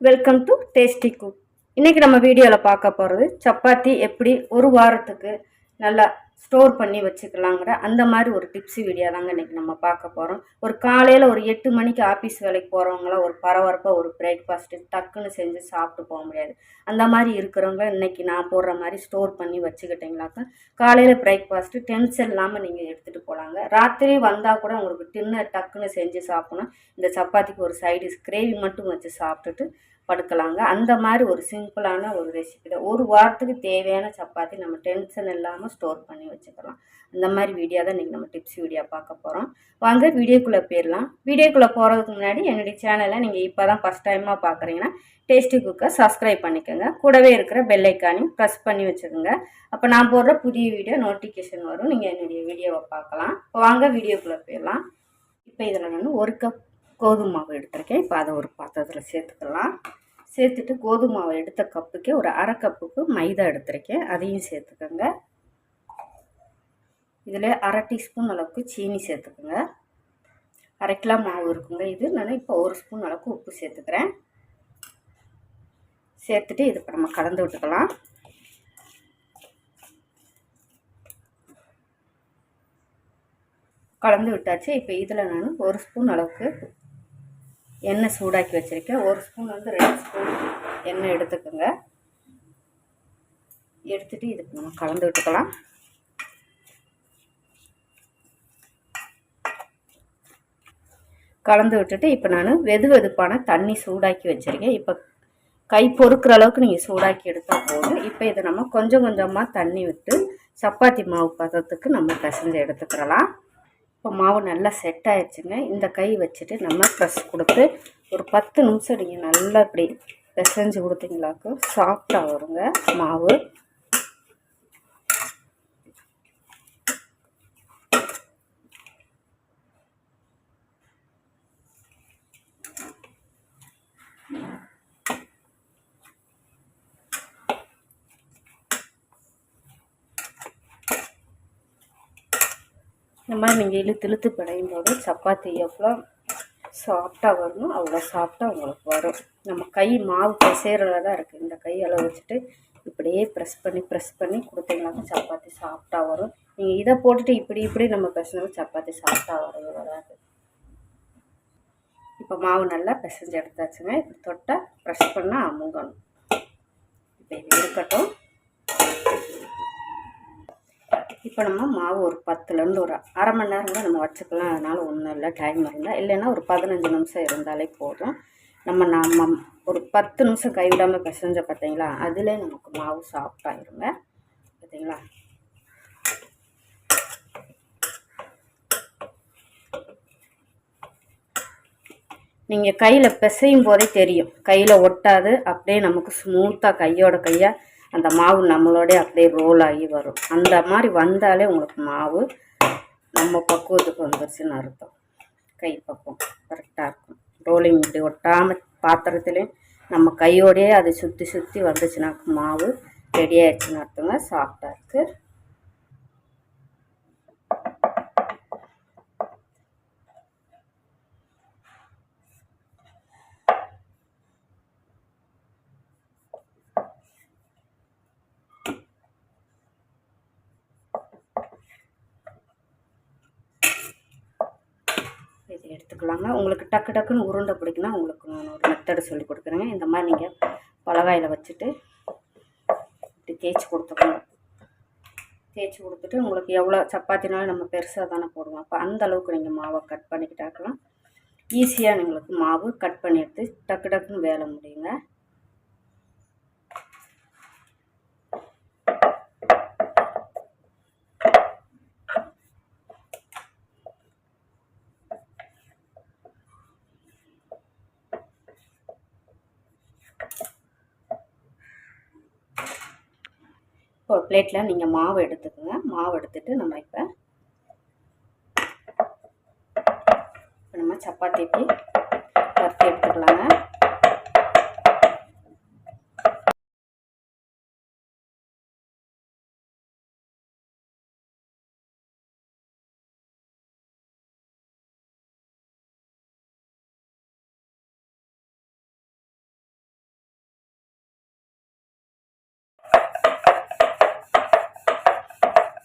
Welcome to tasty cook இன்றைக்கி நம்ம வீடியோவில் பார்க்க போகிறது சப்பாத்தி எப்படி ஒரு வாரத்துக்கு நல்லா ஸ்டோர் பண்ணி வச்சுக்கலாங்கிற அந்த மாதிரி ஒரு டிப்ஸ் வீடியோ தாங்க இன்றைக்கி நம்ம பார்க்க போகிறோம் ஒரு காலையில் ஒரு எட்டு மணிக்கு ஆஃபீஸ் வேலைக்கு போகிறவங்களாம் ஒரு பரபரப்பாக ஒரு பிரேக்ஃபாஸ்ட்டு டக்குன்னு செஞ்சு சாப்பிட்டு போக முடியாது. அந்த மாதிரி இருக்கிறவங்க இன்றைக்கி நான் போடுற மாதிரி ஸ்டோர் பண்ணி வச்சுக்கிட்டிங்களாக்கா காலையில் பிரேக்ஃபாஸ்ட்டு டென்ஷன் இல்லாமல் நீங்கள் எடுத்துகிட்டு போகலாங்க ராத்திரி வந்தால் கூட உங்களுக்கு டின்னர் டக்குன்னு செஞ்சு சாப்பிடணும். இந்த சப்பாத்திக்கு ஒரு சைடு கிரேவி மட்டும் வச்சு சாப்பிட்டுட்டு படுக்கலாங்க. அந்த மாதிரி ஒரு சிம்பிளான ஒரு ரெசிபி தான் ஒரு வாரத்துக்கு தேவையான சப்பாத்தி நம்ம டென்ஷன் இல்லாமல் ஸ்டோர் பண்ணி வச்சுக்கலாம். அந்த மாதிரி வீடியோ தான் இன்றைக்கி நம்ம டிப்ஸ் வீடியோ பார்க்க போகிறோம் வாங்க வீடியோக்குள்ளே போயிடலாம். வீடியோக்குள்ளே போகிறதுக்கு முன்னாடி என்னுடைய சேனலை நீங்கள் இப்போ தான் ஃபஸ்ட் டைமாக பார்க்குறீங்கன்னா டேஸ்டி குக்கை சப்ஸ்கிரைப் பண்ணிக்கோங்க. கூடவே இருக்கிற பெல்லைக்கானையும் ப்ரெஸ் பண்ணி வச்சுக்கோங்க. அப்போ நான் போடுற புதிய வீடியோ நோட்டிஃபிகேஷன் வரும். நீங்கள் என்னுடைய வீடியோவை பார்க்கலாம். வாங்க வீடியோக்குள்ளே போயிடலாம். இப்போ இதில் நான் ஒரு கப் கோதுமை மாவு எடுத்திருக்கேன். இப்போ அதை ஒரு பாத்திரத்தில் சேர்த்துக்கலாம். சேர்த்துட்டு கோதுமை மாவு எடுத்த கப்புக்கே ஒரு அரை கப்புக்கு மைதா எடுத்திருக்கேன். அதையும் சேர்த்துக்கோங்க. இதில் அரை டீஸ்பூன் அளவுக்கு சீனி சேர்த்துக்கோங்க. அரை கிலோ மாவு இருக்குங்க இது. நான் இப்போ ஒரு ஸ்பூன் அளவுக்கு உப்பு சேர்த்துக்கிறேன். சேர்த்துட்டு இது இப்போ நம்ம கலந்து விட்டுக்கலாம். கலந்து விட்டாச்சு. இப்போ இதில் நான் ஒரு ஸ்பூன் அளவுக்கு எண்ணெய் சூடாக்கி வச்சுருக்கேன். ஒரு ஸ்பூன் வந்து ரெண்டு ஸ்பூன் எண்ணெய் எடுத்துக்கோங்க. எடுத்துகிட்டு இதுக்கு நம்ம கலந்து விட்டுக்கலாம். கலந்து விட்டுட்டு இப்போ நான் வெது வெதுப்பான தண்ணி சூடாக்கி வச்சுருக்கேன். இப்போ கை பொறுக்கிற அளவுக்கு நீங்கள் சூடாக்கி எடுத்தால் போதும். இப்போ இதை நம்ம கொஞ்சம் கொஞ்சமாக தண்ணி விட்டு சப்பாத்தி மாவு பதத்துக்கு நம்ம பிசைஞ்சு எடுத்துக்கிறலாம் இப்போ மாவு நல்லா செட் ஆயிடுச்சுங்க. இந்த கை வச்சுட்டு நம்ம ப்ரெஸ் கொடுத்து ஒரு பத்து நிமிஷம் நீங்கள் நல்லா இப்படி பிசைஞ்சு கொடுத்தீங்களாக்கும் சாஃப்டாக வருங்க மாவு. இந்த மாதிரி நீங்கள் இழுத்து இழுத்து பிடையும் போது சப்பாத்தி எவ்வளோ சாஃப்டாக வரணும் அவ்வளோ சாஃப்டாக உங்களுக்கு வரும். நம்ம கை மாவு பிசைறதுல தான் இருக்குது இந்த கையால் வச்சுட்டு இப்படியே ப்ரெஸ் பண்ணி ப்ரெஸ் பண்ணி கொடுத்தீங்கன்னா சப்பாத்தி சாஃப்டாக வரும். நீங்கள் இதை போட்டுட்டு இப்படி இப்படி நம்ம பிசைஞ்சாலும் சப்பாத்தி சாஃப்டாக வரவே வராது. இப்போ மாவு நல்லா பிசைஞ்சு எடுத்தாச்சுங்க. இப்படி தொட்டால் ப்ரெஸ் பண்ணால் அமுங்கணும். இப்போ இது இருக்கட்டும். இப்போ நம்ம மாவு ஒரு பத்துலேருந்து ஒரு அரை மணி நேரம் கூட நம்ம வச்சுக்கலாம். அதனால் ஒன்றும் இல்லை டைம் இருந்தால் இல்லைன்னா ஒரு பதினஞ்சு நிமிஷம் இருந்தாலே போதும். நம்ம நம்ம ஒரு பத்து நிமிஷம் கைவிடாமல் பிசைஞ்ச பார்த்தீங்களா? அதிலே நமக்கு மாவு சாஃப்டாகிருங்க பார்த்தீங்களா? நீங்கள் கையில் பிசையும் போதே தெரியும். கையில் ஒட்டாது. அப்படியே நமக்கு ஸ்மூத்தாக கையோட கையாக அந்த மாவு நம்மளோடய அப்படியே ரோல் ஆகி வரும். அந்த மாதிரி வந்தாலே உங்களுக்கு மாவு நம்ம பக்குவத்துக்கு வந்துருச்சுன்னு அர்த்தம். கை பக்குவம் கரெக்டாக இருக்கும். ரோலிங் இப்படி ஒட்டாமல் பாத்திரத்துலேயும் நம்ம கையோடையே அதை சுற்றி சுற்றி வந்துச்சுனாக்க மாவு ரெடி ஆயிடுச்சுன்னு அர்த்தங்க. சாஃப்டாக இருக்குது எடுத்துக்கலாங்க. உங்களுக்கு டக்கு டக்குன்னு உருண்டை பிடிக்குன்னா உங்களுக்கு நான் ஒரு மெத்தடு சொல்லி கொடுக்குறேங்க. இந்த மாதிரி நீங்கள் பலகாயில் வச்சுட்டு இப்படி தேய்ச்சி கொடுத்துக்கணும் தேய்ச்சி கொடுத்துட்டு உங்களுக்கு எவ்வளோ சப்பாத்தினாலும் நம்ம பெருசாக தானே போடுவோம். அப்போ அந்த அளவுக்கு நீங்கள் மாவை கட் பண்ணிக்கிட்டாக்கலாம் ஈஸியாக உங்களுக்கு மாவு கட் பண்ணி எடுத்து டக்கு டக்குன்னு வேலை முடியுங்க. பிளேட்டில் நீங்கள் மாவு எடுத்துக்கோங்க. மாவு எடுத்துகிட்டு நம்ம இப்போ நம்ம சப்பாத்திக்கு பருத்தி எடுத்துக்கலாங்க.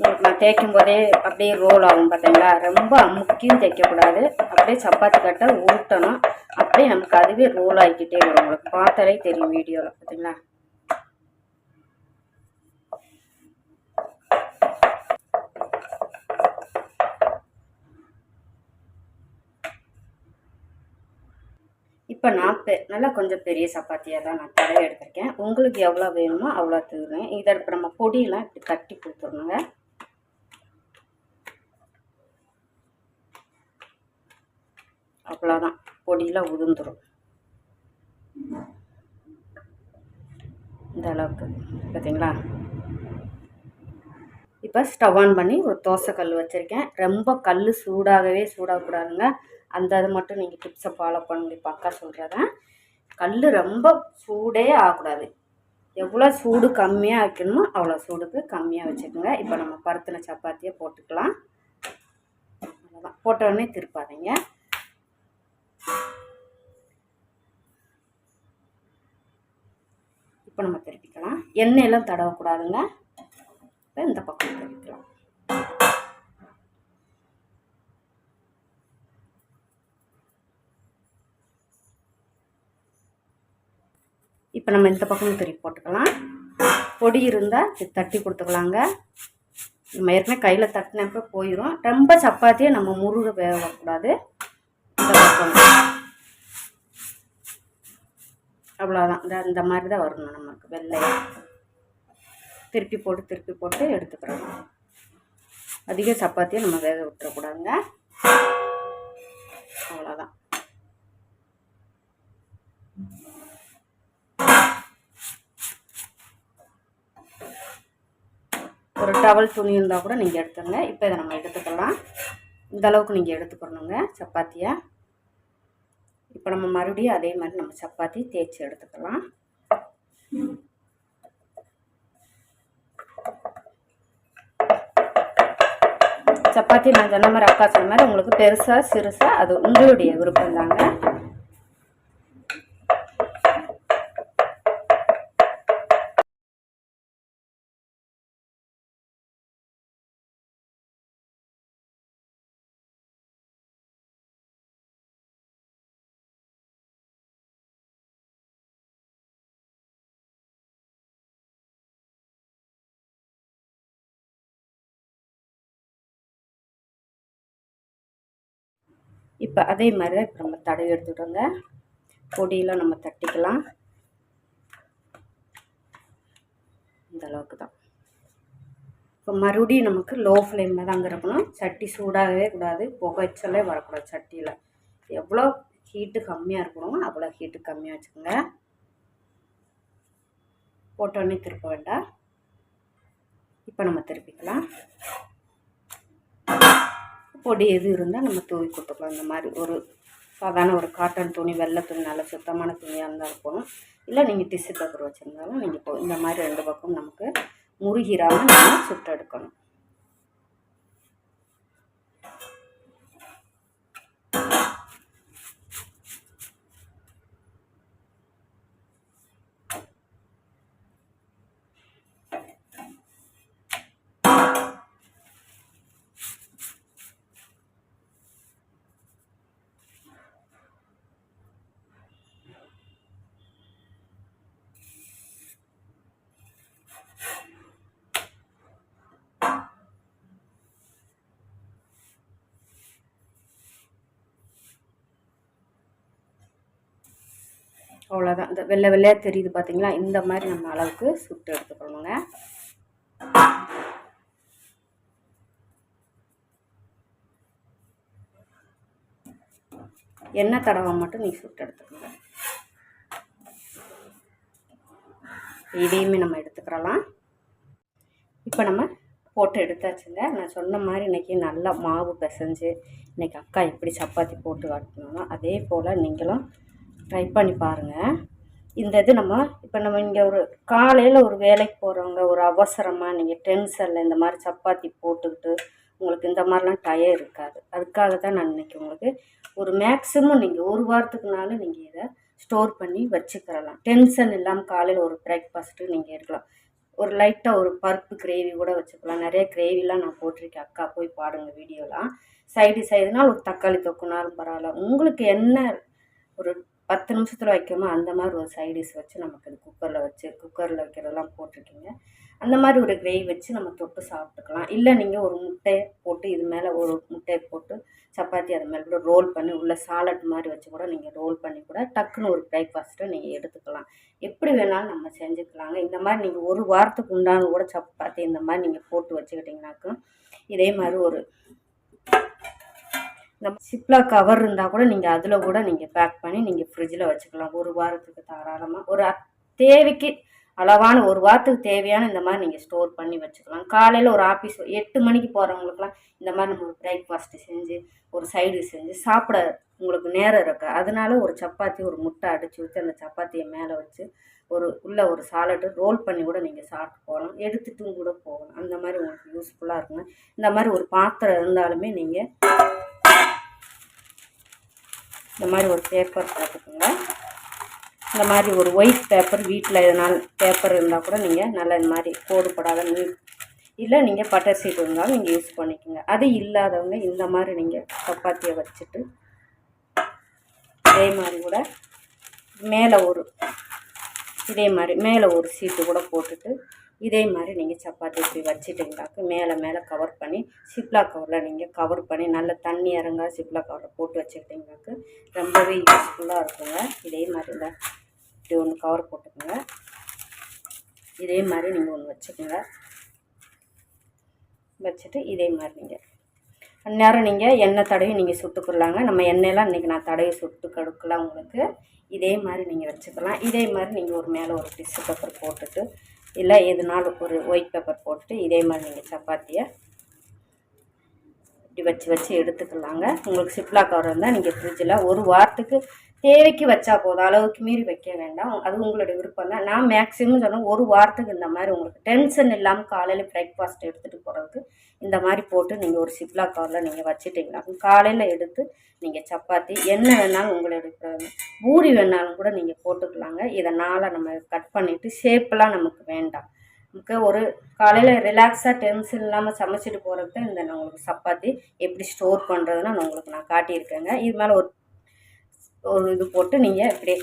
உங்களுக்கு நான் தேய்க்கும் போதே அப்படியே ரோல் ஆகும் பார்த்தீங்களா? ரொம்ப அமுக்கியும் தேய்க்கக்கூடாது. அப்படியே சப்பாத்தி கட்டை ஊட்டணும். அப்படியே நமக்கு அதுவே ரோல் ஆகிக்கிட்டே வரும். உங்களுக்கு பார்த்தாலே தெரியும் வீடியோவில் பார்த்தீங்களா? இப்போ நான் பெ நல்லா கொஞ்சம் பெரிய சப்பாத்தியாக தான் நான் தடவை எடுத்திருக்கேன். உங்களுக்கு எவ்வளோ வேணுமோ அவ்வளோ தருவேன். இதை இப்போ நம்ம பொடியெலாம் இப்படி கட்டி கொடுத்துருணுங்க அவ்வளோதான் பொடியெலாம் உதிர்ந்துடும் இந்த அளவுக்கு பார்த்தீங்களா இப்போ ஸ்டவ் ஆன் பண்ணி ஒரு தோசை கல் வச்சுருக்கேன். ரொம்ப கல் சூடாகவே சூடாகக்கூடாதுங்க. அந்த அது மட்டும் நீங்கள் டிப்ஸை ஃபாலோ பண்ணி பக்கா சொல்கிறேன் கல் ரொம்ப சூடே ஆகக்கூடாது. எவ்வளோ சூடு கம்மியாக வைக்கணுமோ அவ்வளோ சூடுக்கு கம்மியாக வச்சுக்கோங்க. இப்போ நம்ம பருத்தின சப்பாத்தியை போட்டுக்கலாம். அவ்வளோதான் போட்ட உடனே திருப்பாதீங்க. இப்போ நம்ம திருப்பிக்கலாம். எண்ணெயெல்லாம் தடவக்கூடாதுங்க. இப்போ இந்த பக்கம் திருப்பிக்கலாம். இப்போ நம்ம இந்த பக்கம் திருப்பி போட்டுக்கலாம். பொடி இருந்தால் தட்டி கொடுத்துக்கலாங்க. நம்ம ஏற்கனவே கையில் தட்டினப்ப போயிடும் ரொம்ப சப்பாத்தியை நம்ம முருக வேகக்கூடாது. அவ்வளோதான் இந்த இந்த மாதிரி தான் வரணும் நமக்கு. வெள்ளையாக திருப்பி போட்டு திருப்பி போட்டு எடுத்துக்கிறோம். அதிக சப்பாத்தியை நம்ம வேக விட்டுறக்கூடாதுங்க. அவ்வளோதான் ஒரு டவல் துணி இருந்தால் கூட நீங்கள் எடுத்துங்க இப்போ இதை நம்ம எடுத்துக்கலாம். இந்தளவுக்கு நீங்கள் எடுத்துக்கணுங்க சப்பாத்தியை. இப்போ நம்ம மறுபடியும் அதே மாதிரி நம்ம சப்பாத்தி தேய்ச்சி எடுத்துக்கலாம். சப்பாத்தி நான் சொன்ன மாதிரி அக்கா சொன்ன மாதிரி உங்களுக்கு பெருசாக சிறுசாக அது உங்களுடைய விருப்பம் தாங்க இப்போ அதே மாதிரி தான் இப்போ நம்ம தடவி எடுத்துக்கிட்டோங்க பொடியெலாம் நம்ம தட்டிக்கலாம். இந்த அளவுக்கு தான். இப்போ மறுபடியும் நமக்கு லோ ஃப்ளேமில் தாங்க இருக்கணும். சட்டி சூடாகவே கூடாது. புகைச்சலே வரக்கூடாது சட்டியில். எவ்வளோ ஹீட்டு கம்மியாக இருக்கணுமோ அவ்வளோ ஹீட்டு கம்மியாக வச்சுக்கோங்க. போட்டோன்னே திருப்ப வேண்டாம். இப்போ நம்ம திருப்பிக்கலாம். பொடி எது இருந்தால் நம்ம தூவி கொடுத்துக்கலாம். இந்த மாதிரி ஒரு சாதாரண ஒரு காட்டன் துணி வெள்ளை துணி நல்ல சுத்தமான துணியாக இருந்தால் இருக்கணும் இல்லை நீங்கள் டிஷ்யூ பேப்பர் வச்சுருந்தாலும் நீங்கள் இப்போ இந்த மாதிரி ரெண்டு பக்கம் நமக்கு முருகிராமல் நம்ம சுட்டெடுக்கணும். அவ்வளோதான் இந்த வெள்ளை வெள்ளையாக தெரியுது பார்த்தீங்களா இந்த மாதிரி நம்ம அளவுக்கு சுட்டு எடுத்துக்கணுங்க. எண்ணெய் தடவை மட்டும் நீ சுட்டு எடுத்துக்கோங்க. இதையுமே நம்ம எடுத்துக்கிறலாம் இப்போ நம்ம போட்டு எடுத்தாச்சுங்க. நான் சொன்ன மாதிரி இன்றைக்கி நல்லா மாவு பிசைஞ்சு இன்றைக்கி அக்கா எப்படி சப்பாத்தி போட்டு காட்டணும் அதே போல் நீங்களும் ட்ரை பண்ணி பாருங்கள் இந்த இது நம்ம இப்போ நம்ம இங்கே ஒரு காலையில் ஒரு வேலைக்கு போகிறவங்க ஒரு அவசரமாக நீங்கள் டென்ஷனில் இந்த மாதிரி சப்பாத்தி போட்டுக்கிட்டு உங்களுக்கு இந்த மாதிரிலாம் டயர் இருக்காது. அதுக்காக தான் நான் இன்றைக்கி உங்களுக்கு ஒரு மேக்ஸிமம் நீங்கள் ஒரு வாரத்துக்குனாலும் நீங்கள் இதை ஸ்டோர் பண்ணி வச்சுக்கிறலாம். டென்ஷன் இல்லாமல் காலையில் ஒரு பிரேக்ஃபாஸ்ட்டு நீங்கள் எடுக்கலாம். ஒரு லைட்டாக ஒரு பருப்பு கிரேவி கூட வச்சுக்கலாம். நிறைய கிரேவிலாம் நான் போட்டிருக்கேன். அக்கா போய் பாடுங்க வீடியோலாம் சைடு சைடுனால் ஒரு தக்காளி தொக்குனாலும் பரவாயில்ல. உங்களுக்கு என்ன ஒரு பத்து நிமிஷத்தில் வைக்கணுமோ அந்த மாதிரி ஒரு சைடிஷ் வச்சு நமக்கு இது குக்கரில் வச்சு குக்கரில் வைக்கிறதெல்லாம் போட்டிருக்கீங்க அந்த மாதிரி ஒரு கிரேவி வச்சு நம்ம தொட்டு சாப்பிட்டுக்கலாம். இல்லை நீங்கள் ஒரு முட்டையை போட்டு இது மேலே ஒரு முட்டையை போட்டு சப்பாத்தி அது மேலே கூட ரோல் பண்ணி உள்ள சாலட் மாதிரி வச்சு கூட நீங்கள் ரோல் பண்ணி கூட டக்குன்னு ஒரு பிரேக்ஃபாஸ்ட்டை நீங்கள் எடுத்துக்கலாம். எப்படி வேணாலும் நம்ம செஞ்சுக்கலாங்க. இந்த மாதிரி நீங்கள் ஒரு வாரத்துக்கு உண்டான கூட சப்பாத்தி இந்த மாதிரி நீங்கள் போட்டு வச்சுக்கிட்டிங்கனாக்கும் இதே மாதிரி ஒரு இந்த சிப்லா கவர் இருந்தால் கூட நீங்கள் அதில் கூட நீங்கள் பேக் பண்ணி நீங்கள் ஃப்ரிட்ஜில் வச்சுக்கலாம். ஒரு வாரத்துக்கு தாராளமாக ஒரு தேவைக்கு அளவான ஒரு வாரத்துக்கு தேவையான இந்த மாதிரி நீங்கள் ஸ்டோர் பண்ணி வச்சுக்கலாம். காலையில் ஒரு ஆஃபீஸ் எட்டு மணிக்கு போகிறவங்களுக்குலாம் இந்த மாதிரி நம்ம பிரேக்ஃபாஸ்ட்டு செஞ்சு ஒரு சைடு செஞ்சு சாப்பிட உங்களுக்கு நேரம் இருக்கு. அதனால ஒரு சப்பாத்தி ஒரு முட்டை அடித்து ஊற்றி அந்த சப்பாத்தியை மேலே வச்சு ஒரு உள்ள ஒரு சாலட்டு ரோல் பண்ணி கூட நீங்கள் சாப்பிட்டு போகலாம். எடுத்துட்டும் கூட போகலாம். அந்த மாதிரி உங்களுக்கு யூஸ்ஃபுல்லாக இருக்குங்க இந்த மாதிரி ஒரு பாத்திரம் இருந்தாலுமே நீங்கள் இந்த மாதிரி ஒரு பேப்பர் பார்த்துக்கோங்க. இந்த மாதிரி ஒரு ஒயிட் பேப்பர் வீட்டில் எதனால் பேப்பர் இருந்தால் கூட நீங்கள் நல்லா இந்த மாதிரி போடுபடாத நீ- இல்லை நீங்கள் பட்டர் சீட் இருந்தாலும் நீங்கள் யூஸ் பண்ணிக்கோங்க. அது இல்லாதவங்க இந்த மாதிரி நீங்கள் சப்பாத்தியை வச்சுட்டு இதே மாதிரி கூட மேலே ஒரு இதே மாதிரி மேலே ஒரு சீட்டு கூட போட்டுட்டு இதே மாதிரி நீங்கள் சப்பாத்தி இப்படி வச்சிட்டிங்கனாக்க மேலே மேலே கவர் பண்ணி சிப்லா கவரில் நீங்கள் கவர் பண்ணி நல்ல தண்ணி இறங்கா சிப்லா கவரில் போட்டு வச்சுக்கிட்டிங்கனாக்க ரொம்பவே யூஸ்ஃபுல்லாக இருக்குங்க. இதே மாதிரி இந்த இப்படி ஒன்று கவர் போட்டுக்கோங்க. இதே மாதிரி நீங்கள் ஒன்று வச்சுக்கோங்க. வச்சுட்டு இதே மாதிரி நீங்கள் அந்நேரம் நீங்கள் எண்ணெய் தடவி நீங்கள் சுட்டுக்கலாங்க. நம்ம எண்ணெயெல்லாம் இன்றைக்கி நான் தடவி சுட்டு கடுக்கலாம் உங்களுக்கு. இதே மாதிரி நீங்கள் வச்சுக்கலாம். இதே மாதிரி நீங்கள் ஒரு மேலே ஒரு டிஷ்யூ பேப்பர் போட்டுட்டு இல்லை எதுனாலும் ஒரு ஒயிட் பேப்பர் போட்டு இதே மாதிரி நீங்கள் சப்பாத்தியை இப்படி வச்சு வச்சு எடுத்துக்கலாங்க. உங்களுக்கு சிப்லா கவர் இருந்தால் நீங்கள் ஃப்ரிட்ஜில் ஒரு வாரத்துக்கு தேவைக்கு வச்சா போதும். அளவுக்கு மீறி வைக்க வேண்டாம். அது உங்களுடைய விருப்பம் தான். நான் மேக்ஸிமம் சொன்னேன் ஒரு வாரத்துக்கு இந்த மாதிரி உங்களுக்கு டென்ஷன் இல்லாமல் காலையில் பிரேக்ஃபாஸ்ட் எடுத்துகிட்டு போகிறதுக்கு இந்த மாதிரி போட்டு நீங்கள் ஒரு சிப்லா கவரில் நீங்கள் வச்சுட்டிங்கன்னா காலையில் எடுத்து நீங்கள் சப்பாத்தி என்ன வேணாலும் உங்களுடைய பூரி வேணாலும் கூட நீங்கள் போட்டுக்கலாங்க. இதை நம்ம கட் பண்ணிவிட்டு ஷேப்பெல்லாம் நமக்கு வேண்டாம். நமக்கு ஒரு காலையில் ரிலாக்ஸாக டென்ஷன் இல்லாமல் சமைச்சிட்டு போகிறதுக்கு தான் இந்த நான் உங்களுக்கு சப்பாத்தி எப்படி ஸ்டோர் பண்ணுறதுன்னு நான் உங்களுக்கு நான் காட்டியிருக்கேங்க. இது மேலே ஒரு ஒரு இது போட்டு நீங்கள் இப்படியே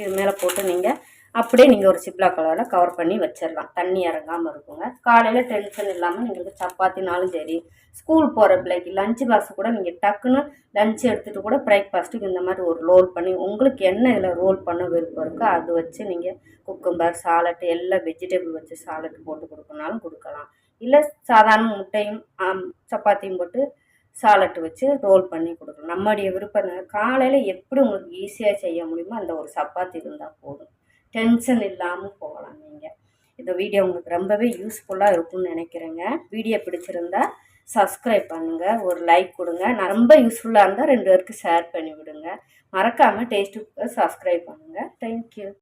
இது மேலே போட்டு நீங்கள் அப்படியே நீங்கள் ஒரு சிப்லா கலரில் கவர் பண்ணி வச்சிடலாம். தண்ணி இறங்காமல் இருக்குங்க. காலையில் டென்ஷன் இல்லாமல் உங்களுக்கு சப்பாத்தினாலும் சரி. ஸ்கூல் போகிற பிள்ளைக்கு லஞ்ச் பாக்ஸ் கூட நீங்கள் டக்குன்னு லஞ்ச் எடுத்துகிட்டு கூட பிரேக்ஃபாஸ்ட்டுக்கு இந்த மாதிரி ஒரு ரோல் பண்ணி உங்களுக்கு என்ன இதில் ரோல் பண்ண விருப்பம் இருக்கோ அது வச்சு நீங்கள் குக்கம்பர் சாலட்டு எல்லா வெஜிடபிள் வச்சு சாலட் போட்டு கொடுக்கணுனாலும் கொடுக்கலாம். இல்லை சாதாரண முட்டையும் சப்பாத்தியும் போட்டு சாலட் வச்சு ரோல் பண்ணி கொடுக்கலாம். நம்முடைய விருப்பம் காலையில் எப்படி உங்களுக்கு ஈஸியாக செய்ய முடியுமோ அந்த ஒரு சப்பாத்தி இருந்தால் போதும். டென்ஷன் இல்லாமல் போகலாம் நீங்கள் இந்த வீடியோ உங்களுக்கு ரொம்பவே யூஸ்ஃபுல்லாக இருக்கும்னு நினைக்கிறேங்க. வீடியோ பிடிச்சிருந்தா சப்ஸ்கிரைப் பண்ணுங்கள் ஒரு லைக் கொடுங்க. நான் ரொம்ப யூஸ்ஃபுல்லாக இருந்தால் ரெண்டு பேருக்கு ஷேர் பண்ணி விடுங்க. மறக்காமல் டேஸ்ட்டு சப்ஸ்கிரைப் பண்ணுங்கள் தேங்க்யூ